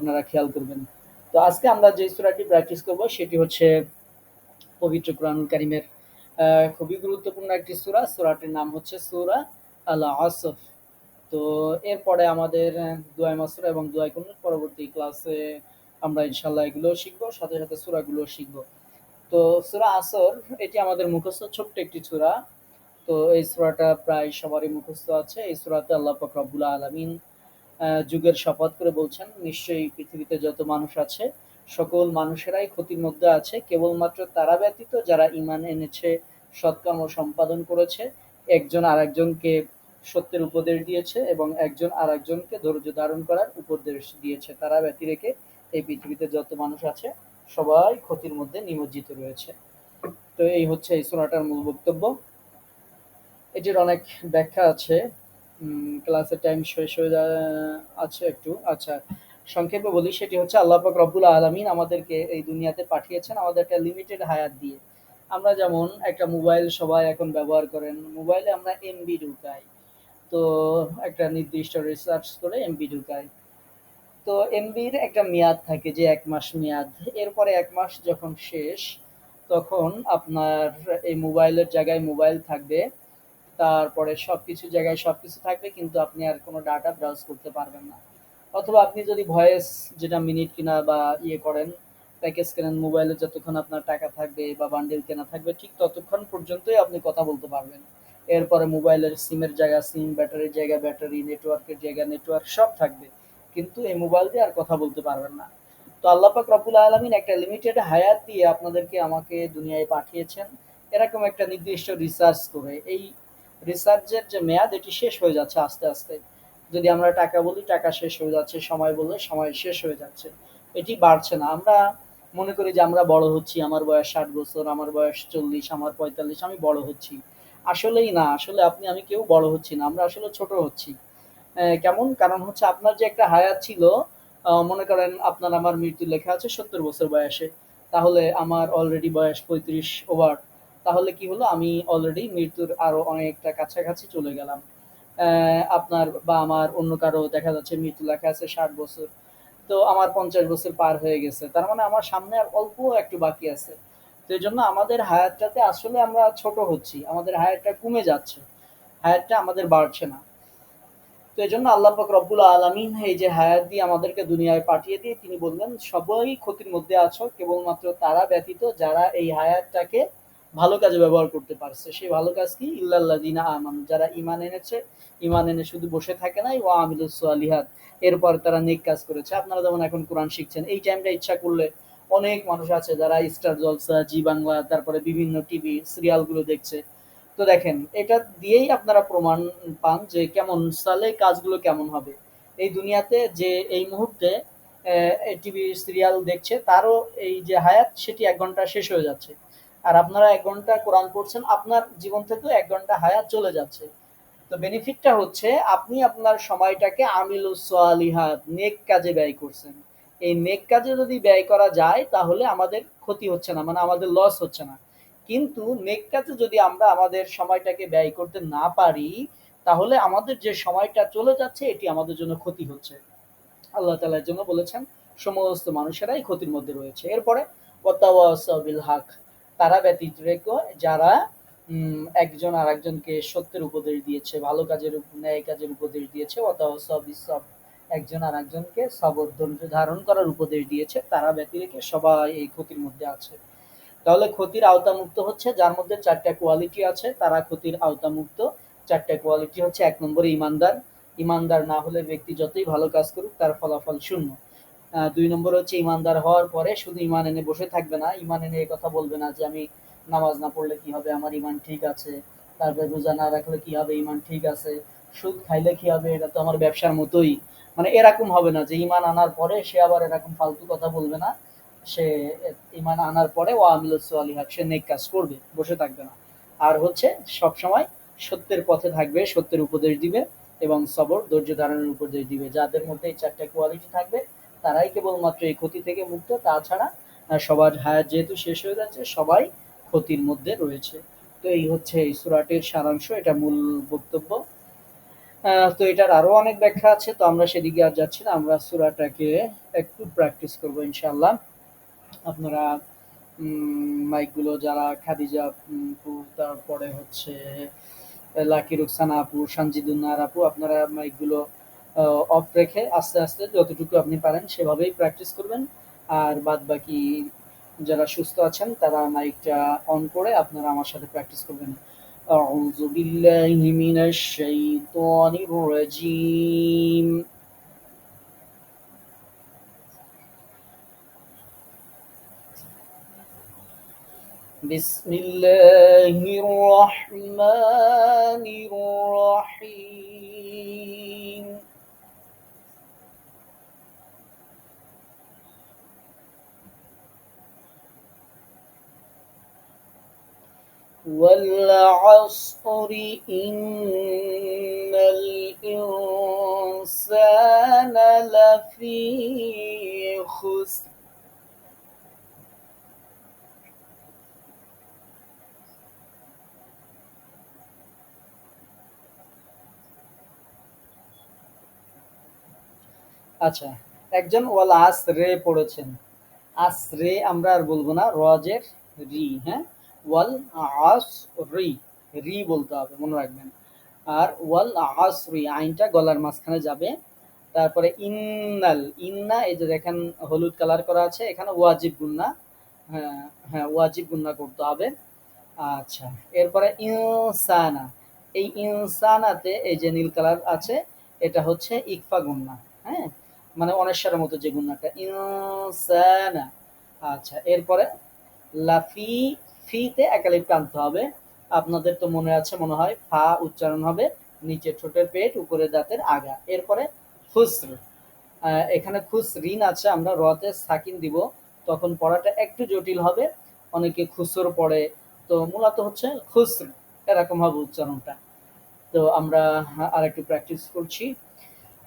আপনারা খেয়াল করবেন। তো আজকে আমরা যে সূরাটি প্র্যাকটিস করব সেটি হচ্ছে পবিত্র কোরআনুল কারীমের খুবই গুরুত্বপূর্ণ একটি সূরা সূরাটির নাম হচ্ছে সুরা আল আসফ তো এরপরে আমাদের আহ, দোয়া মাসুরা এবং দোয়া কুনুত পরবর্তী ক্লাসে আমরা ইনশাল্লাহ এগুলো শিখব সাথে সাথে সূরাগুলো শিখব। তো সুরা আসর এটি আমাদের মুখস্থ ছোট্ট একটি সূরা। তো এই সূরাটা প্রায় সবারই মুখস্থ আছে। এই সূরাতে আল্লাহ পাক রব্বুল আলামিন যুগের শপথ করে বলছেন, নিশ্চয়ই পৃথিবীতে যত মানুষ আছে, সকল মানুষেরাই ক্ষতির মধ্যে আছে। কেবলমাত্র তারা ব্যতীত যারা ঈমান এনেছে, সৎকর্ম সম্পাদন করেছে, একজন আরেকজনকে সত্যের উপদেশ দিয়েছে এবং একজন আরেকজনকে ধৈর্য ধারণ করার উপদেশ দিয়েছে। তারা ব্যতি রেখে এই পৃথিবীতে যত মানুষ আছে, সবাই ক্ষতির মধ্যে নিমজ্জিত রয়েছে। তো এই হচ্ছে এই সূরাটার মূল বক্তব্য। এটির অনেক ব্যাখ্যা আছে। ক্লাসের টাইম শেষ হয়ে যা- আছে একটু। আচ্ছা সংক্ষেপে বলি, সেটি হচ্ছে আল্লাহ পাক রব্বুল আলামিন আমাদেরকে এই দুনিয়াতে পাঠিয়েছেন আমাদের একটা লিমিটেড হায়াত দিয়ে। আমরা যেমন একটা মোবাইল সবাই এখন ব্যবহার করেন মোবাইলে আমরা এমবি ঢুকাই। তো একটা নির্দিষ্ট রিসার্চ করে এমবি ঢুকাই। তো এমবির একটা মেয়াদ থাকে যে এক মাস মেয়াদ। এরপরে এক মাস যখন শেষ, তখন আপনার এই মোবাইলের জায়গায় মোবাইল থাকবে। তারপরে সবকিছু জায়গায় সবকিছু থাকবে, কিন্তু আপনি আর কোনো ডাটা ব্রাউজ করতে পারবেন না। অথবা আপনি যদি ভয়েস যেটা মিনিট কিনা বা ইয়ে করেন প্যাকেজ কেনেন মোবাইলে যতক্ষণ আপনার টাকা থাকবে বা বান্ডেল কেনা থাকবে, ঠিক ততক্ষণ পর্যন্তই আপনি কথা বলতে পারবেন। এরপরে মোবাইলের সিমের জায়গা সিম ব্যাটারির জায়গা ব্যাটারি নেটওয়ার্কের জায়গা নেটওয়ার্ক সব থাকবে। কিন্তু এই মোবাইল দিয়ে আর কথা বলতে পারবেন না। তো আল্লাহ পাক রব্বুল আলামিন একটা লিমিটেড হায়াত দিয়ে আপনাদেরকে আমাকে দুনিয়ায় পাঠিয়েছেন। এরকম একটা নির্দিষ্ট রিসার্চ করে। এই রিসার্চের যে মেয়াদ, এটি শেষ হয়ে যাচ্ছে আস্তে আস্তে। যদি আমরা টাকা বলি, টাকা শেষ হয়ে যাচ্ছে, সময় বললে সময় শেষ হয়ে যাচ্ছে। এটি বাড়ছে না। আমরা মনে করি যে আমরা বড় হচ্ছি, আমার বয়স ষাট বছর, আমার বয়স চল্লিশ, আমার পঁয়তাল্লিশ, আমি বড় হচ্ছি। আসলেই না, আসলে আপনি, আমি কেউ বড় হচ্ছি না, আমরা আসলে ছোট হচ্ছি। কেমন? কারণ হচ্ছে আপনার যে একটা হায়াত ছিল মনে করেন আপনার, আমার মৃত্যু লেখা আছে সত্তর বছর বয়সে। তাহলে আমার অলরেডি বয়স পঁয়ত্রিশ ওভার তাহলে কি হলো? আমি অলরেডি মৃত্যুর আরও অনেকটা কাছাকাছি চলে গেলাম। আপনার বা আমার অন্য কারও দেখা যাচ্ছে মৃত্যু লেখা আছে ষাট বছর। তো আমার পঞ্চাশ বছর পার হয়ে গেছে। তার মানে আমার সামনে আর অল্প একটু বাকি আছে। তো এই জন্য আমাদের হায়াতটাতে আসলে আমরা ছোট হচ্ছি। আমাদের হায়ারটা কমে যাচ্ছে। হায়ারটা আমাদের বাড়ছে না। তো এই জন্য আল্লাহ পাক রব্বুল আলমিন এই যে হায়াত দিয়ে আমাদেরকে দুনিয়ায় পাঠিয়ে দিয়ে তিনি বললেন, সবাই ক্ষতির মধ্যে আছো। কেবলমাত্র তারা ব্যতীত যারা এই হায়াতটাকে ভালো কাজে ব্যবহার করতে পারছে। সেই ভালো কাজ কি? ইল্লাল্লাযিনা আমানু, যারা ঈমান এনেছে, ঈমান এনে শুধু বসে থাকে নাই, ওয়া আমিলুস সালিহাত, এরপর তারা নেক কাজ করেছে। আপনারা যেমন এখন কোরআন শিখছেন, এই টাইমটা ইচ্ছা করলে অনেক মানুষ আছে যারা স্টার জলসা, জি বাংলা, তারপরে বিভিন্ন টিভি সিরিয়ালগুলো দেখছে। তো দেখেন, এটা দিয়েই আপনারা প্রমাণ পান যে কেমন সালে কাজগুলো কেমন হবে। এই দুনিয়াতে যে এই মুহূর্তে টিভি সিরিয়াল দেখছে, তারও এই যে হায়াত, সেটি এক ঘণ্টা শেষ হয়ে যাচ্ছে। আর আপনারা এক ঘণ্টা কোরআন পড়ছেন, আপনার জীবন থেকেও এক ঘণ্টা হায়াত চলে যাচ্ছে। তো বেনিফিটটা হচ্ছে, আপনি আপনার সময়টাকে আমিলুস সালিহাত, নেক কাজে ব্যয় করছেন। এই নেক কাজে যদি ব্যয় করা যায়, তাহলে আমাদের ক্ষতি হচ্ছে না মানে আমাদের লস হচ্ছে না। কিন্তু নেক কাজে যদি আমরা আমাদের সময়টাকে ব্যয় করতে না পারি, তাহলে আমাদের যে সময়টা চলে যাচ্ছে, এটি আমাদের জন্য ক্ষতি হচ্ছে। আল্লাহ তালার জন্য বলেছেন, সমস্ত মানুষেরাই ক্ষতির মধ্যে রয়েছে। এরপরে ওয়াতাওয়াসাবিল হক। তারা ব্যতীত রেখে, যারা একজন আর একজনকে সত্যের উপদেশ দিয়েছে, ভালো কাজের ন্যায় কাজের উপদেশ দিয়েছে ওয়াতাওয়াসাবিসব একজন আর একজনকে ধৈর্য ধারণ করার উপদেশ দিয়েছে, তারা ব্যতী রেখে সবাই এই ক্ষতির মধ্যে আছে। তাহলে ক্ষতির আওতামুক্ত হচ্ছে, যার মধ্যে চারটা কোয়ালিটি আছে, তারা ক্ষতির আওতামুক্ত। চারটা কোয়ালিটি হচ্ছে এক নম্বরে ইমানদার। ইমানদার না হলে ব্যক্তি যতই ভালো কাজ করুক, তার ফলাফল শূন্য। দুই নম্বর হচ্ছে ইমানদার হওয়ার পরে শুধু ইমান এনে বসে থাকবে না ইমান এনে কথা বলবে না যে আমি নামাজ না পড়লে কি হবে, আমার ইমান ঠিক আছে, তারপরে রোজা না রাখলে কি হবে ইমান ঠিক আছে, সুদ খাইলে কি হবে, এটা তো আমার ব্যবসার মতোই। মানে এরকম হবে না যে ইমান আনার পরে সে আবার এরকম ফালতু কথা বলবে না, সে ইমান আনার পরে ও আমিলুস সালিহাত, সে নেক কাজ করবে, বসে থাকবে না। আর হচ্ছে সব সময় সত্যের পথে থাকবে, সত্যের উপদেশ দিবে এবং সবর, ধৈর্য ধারণের উপদেশ দিবে। যাদের মধ্যে এই চারটা কোয়ালিটি থাকবে তারাই কেবলমাত্র এই ক্ষতি থেকে মুক্ত। তাছাড়া সবার হায়াত যেহেতু শেষ হয়ে যাচ্ছে, সবাই ক্ষতির মধ্যে রয়েছে। তো এই হচ্ছে এই সুরাটের সারাংশ, এটা মূল বক্তব্য। তো এটার আরও অনেক ব্যাখ্যা আছে, তো আমরা সেদিকে আর যাচ্ছি না। আমরা সুরাটাকে একটু প্র্যাকটিস করব ইনশাল্লাহ আপনারা মাইকগুলো যারা খাদিজা তারপরে হচ্ছে, লাকি রুকসানা আপু সানজিদুন্নার আপু, আপনারা মাইকগুলো অফ রেখে আস্তে আস্তে যতটুকু আপনি পারেন সেভাবেই প্র্যাকটিস করবেন আর বাদ বাকি যারা সুস্থ আছেন তারা মাইকটা অন করে আপনারা আমার সাথে প্র্যাকটিস করবেন أعوذ بالله من الشيطان الرجيم بسم الله الرحمن الرحيم والعصر إن الإنسان لفي خسر আচ্ছা একজন ওয়াল আসরে পড়েছেন আসরে আমরা আর বলবো না রজের রি হ্যাঁ ওয়াল আস রি রি বলতে হবে, মনে রাখবেন। আর ওয়াল আসরি আইনটা গলার মাঝখানে যাবে। তারপরে ইন্নাল, ইন্না, এই যে দেখেন হলুদ কালার করা আছে, এখানে ওয়াজিব গুন্না হ্যাঁ হ্যাঁ ওয়াজিব গুন্না করতে হবে। আচ্ছা এরপরে ইনসানা, এই ইনসানাতে এই যে নীল কালার আছে, এটা হচ্ছে ইকফা গুন্না হ্যাঁ? মানে অনেশ্বরের মতো যে গুন্নাটা, ইনসানা। আচ্ছা এরপরে লাফি ফিতে একালিপ টানতে হবে। আপনাদের তো মনে আছে, মনে হয়, ফা উচ্চারণ হবে, নিচে ঠোঁটের পেট, উপরে দাঁতের আগা। এরপরে খুসর। এখানে খুস ঋণ আছে, আমরা রতে সাকিন দিব। তখন পড়াটা একটু জটিল হবে, অনেকে খুসর পড়ে। তো মূলত হচ্ছে খুসর, এরকম হবে উচ্চারণটা। তো আমরা আর একটু প্র্যাকটিস করছি।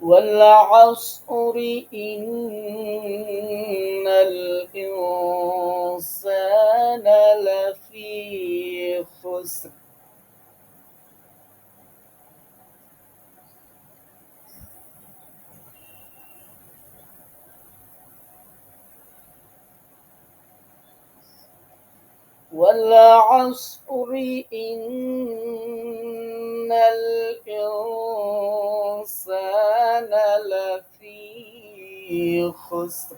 والعصر إن الإنسان لفي خسر والعصر إن الإنسان لفي خسر.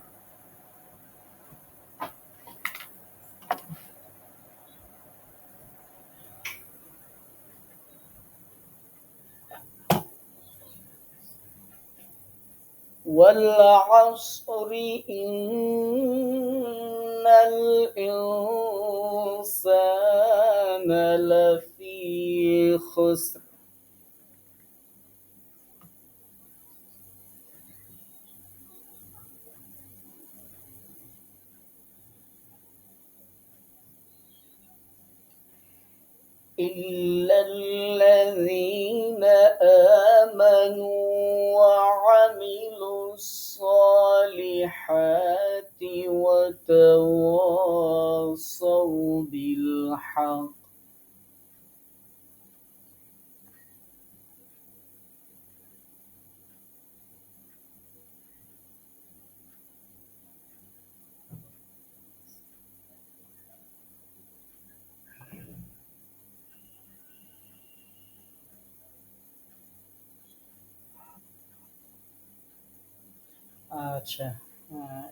والعصر إن الإنسان لفي خسر. إلا الذين آمنوا الصالحات وتواصوا بالحق আচ্ছা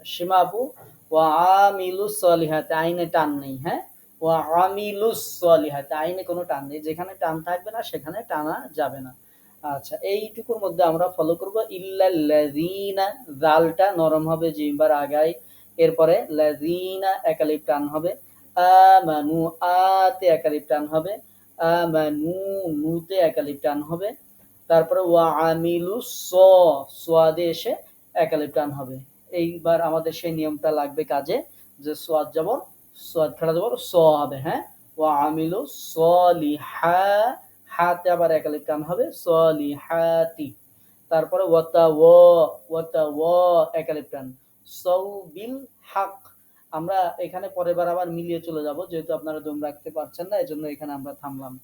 সীমা আপু ওয়া আমিলু সলিহাত, আইনে টান নেই হ্যাঁ? ওয়া আমিলু সলিহাত, আইনে কোনো টান নেই। যেখানে টান থাকবে না, সেখানে টানা যাবে না। আচ্ছা এইটুকুর মধ্যে আমরা ফলো করব। ইল্লাল্লাযিনা, জালটা নরম হবে জিহ্বার আগাই এরপরে লাযিনা, একালিপ টান হবে। আমানু, আতে একালিপ টান হবে। আমানু, নুতে একালিপ টান হবে। তারপরে ওয়া আমিলু স, সোয়াদে এসে একালিপ টান হবে। এইবার আমাদের সেই নিয়মটা লাগবে কাজে যে সোয়াদ যাবর সোয়াদ খাড়া যাবর স হবে হ্যাঁ? ওয়া আমিলু সলিহা হাতে আবার একালিপ টান হবে সলি হাতি তারপরে ওয়াতা ও ওয়াতা ও একালিপ টান। সৌবিল হাক। আমরা এখানে পরের বার আবার মিলিয়ে চলে যাব, যেহেতু আপনারা দম রাখতে পারছেন না, এজন্য এখানে আমরা থামলাম।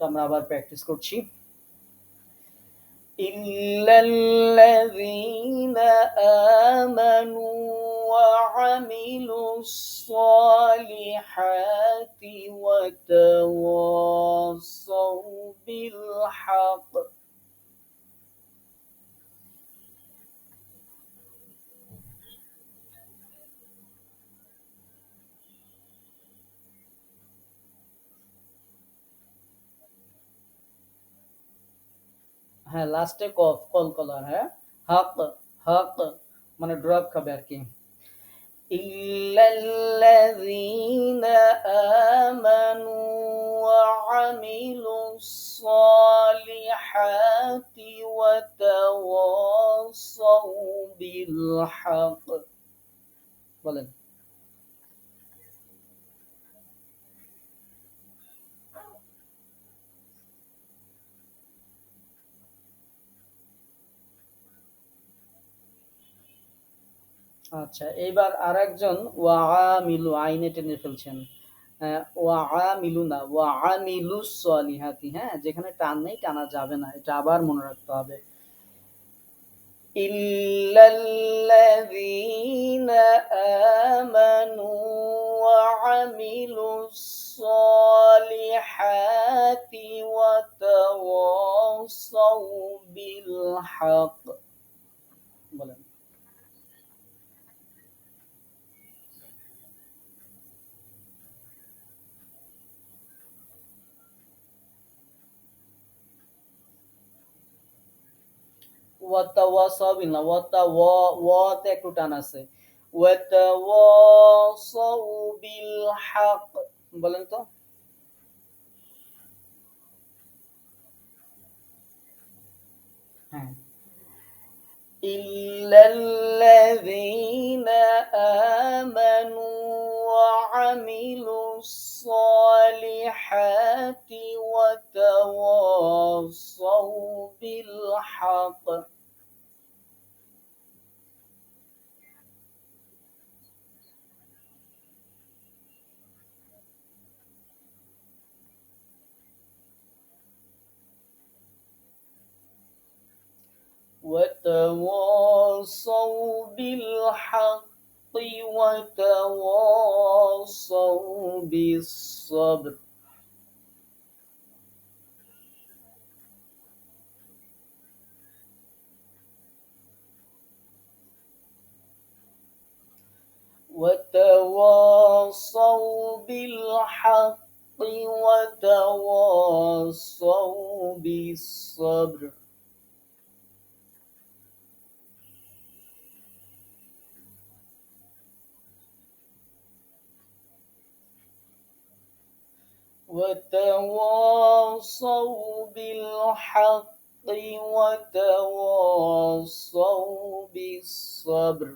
তো আমরা আবার প্র্যাকটিস করছি। إلا الذين آمنوا وعملوا الصالحات وتواصوا بالحق হ্যাঁ লাস্টে কফ কলকলার হ্যাঁ হক হক মানে ড্রপ খাবে আর কি إلا الذين آمنوا وعملوا الصالحات وتواصوا بالحق বলেন আচ্ছা এইবার আর একজন ওয়ামিলু আইনে টেনে ফেলছেন ওয়ামিলু না ওয়ামিলু সলিহাতি হ্যাঁ যেখানে টান নেই টানা যাবে না এটা আবার মনে রাখতে হবে إلا الذين آمنوا وعملوا الصالحات وتواصوا بالحق ওয়াতাওয়াসাউ বিল না ওয়াতা ওয়া ওয়াতে একটু টান আছে ওয়াতাওয়াসাউ বিল হক বলেন তো হ্যাঁ إلا الذين آمنوا وعملوا الصالحات وتواصوا بالحق وتواصوا بالحق وتواصوا بالصبر. وتواصوا بالحق وتواصوا بالصبر. وتواصوا بالحق وتواصوا بالصبر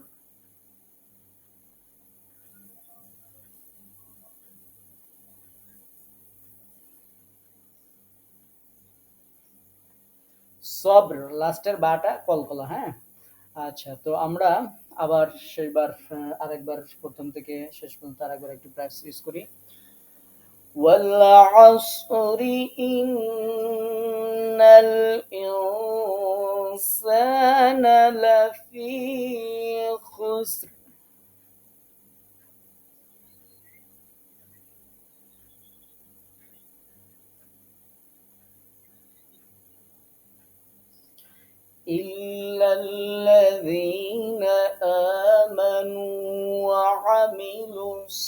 সবর লাস্টের বাটা কলকলা হ্যাঁ আচ্ছা তো আমরা আবার সেইবার আরেকবার প্রথম থেকে শেষ পর্যন্ত আরেকবার একটু প্র্যাকটিস করি والعصر إن الإنسان لفي خسر. إلا الذين آمنوا وعملوا الصالحات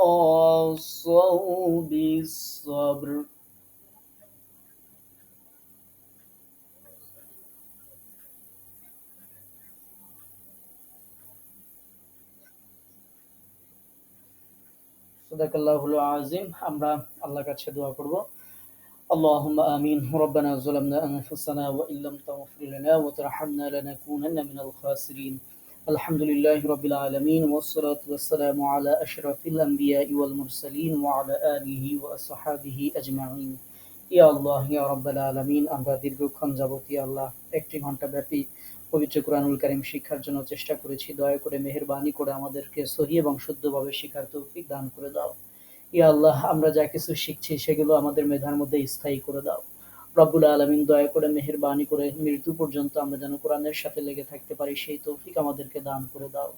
وتواصوا بالصبر সদাকাল্লাহুল আজিম আমরা আল্লাহর কাছে দোয়া করব اللهم آمين ربنا ظلمنا أنفسنا وإن لم تغفر لنا وترحمنا لنكونن من الخاسرين আলহামদুলিল্লাহ যাবতীয় আল্লাহ একটি ঘণ্টা ব্যাপী পবিত্র কোরআনুল করিম শিক্ষার জন্য চেষ্টা করেছি। দয়া করে, মেহরবানি করে আমাদেরকে সহি এবং শুদ্ধভাবে শিখার তৌফিক দান করে দাও। ইয়া আল্লাহ, আমরা যা কিছু শিখছি সেগুলো আমাদের মেধার মধ্যে স্থায়ী করে দাও। রব্বুল আলমিন দয়া করে মেহেরবানি করে মৃত্যু পর্যন্ত আমরা যেন কোরআনের সাথে লেগে থাকতে পারি, সেই তৌফিক আমাদেরকে দান করে দাও।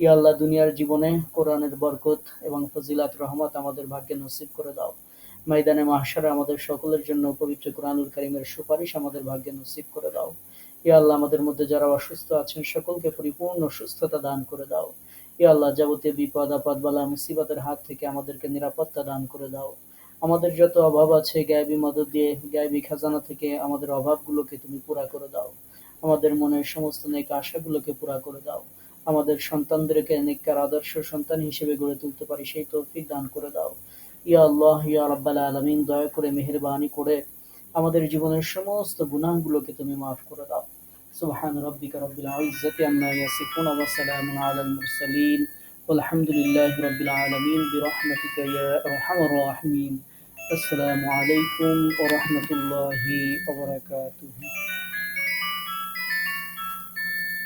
ইয়া আল্লাহ দুনিয়ার জীবনে কোরআনের বরকত এবং ফজিলাত, রহমত আমাদের ভাগ্যে নসিব করে দাও। ময়দানে মাহশারে আমাদের সকলের জন্য পবিত্র কোরআনুল কারিমের সুপারিশ আমাদের ভাগ্যে নসিব করে দাও। ইয়া আল্লাহ আমাদের মধ্যে যারা অসুস্থ আছেন সকলকে পরিপূর্ণ সুস্থতা দান করে দাও। ইয়া আল্লাহ যাবতীয় বিপদ, আপদ, বালা, মুসিবতের হাত থেকে আমাদেরকে নিরাপত্তা দান করে দাও। আমাদের যত অভাব আছে গায়েবী মদত দিয়ে গায়েবী খাজানা থেকে আমাদের অভাবগুলোকে তুমি পুরা করে দাও আমাদের মনের সমস্ত নেক আশাগুলোকে পুরা করে দাও আমাদের সন্তানদেরকে নেককার আদর্শ সন্তান হিসেবে গড়ে তুলতে পারি সেই তৌফিক দান করে দাও ইয়া আল্লাহ ইয়া রাব্বাল আলামিন দয়া করে মেহেরবানি করে আমাদের জীবনের সমস্ত গুনাহগুলোকে তুমি মাফ করে দাও সুবহান রাব্বিকা রব্বিল ইজ্জাতি আম্মা ইয়াসিফুন ওয়া সালামুন আলাল মুরসালিন والحمد لله رب العالمين برحمتك يا أرحم الراحمين আসসালামু আলাইকুম ও রহমতুল্লাহি ওবরাকাতুহু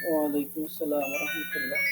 ওয়ালাইকুম আসসালাম রহমতুল্লাহ।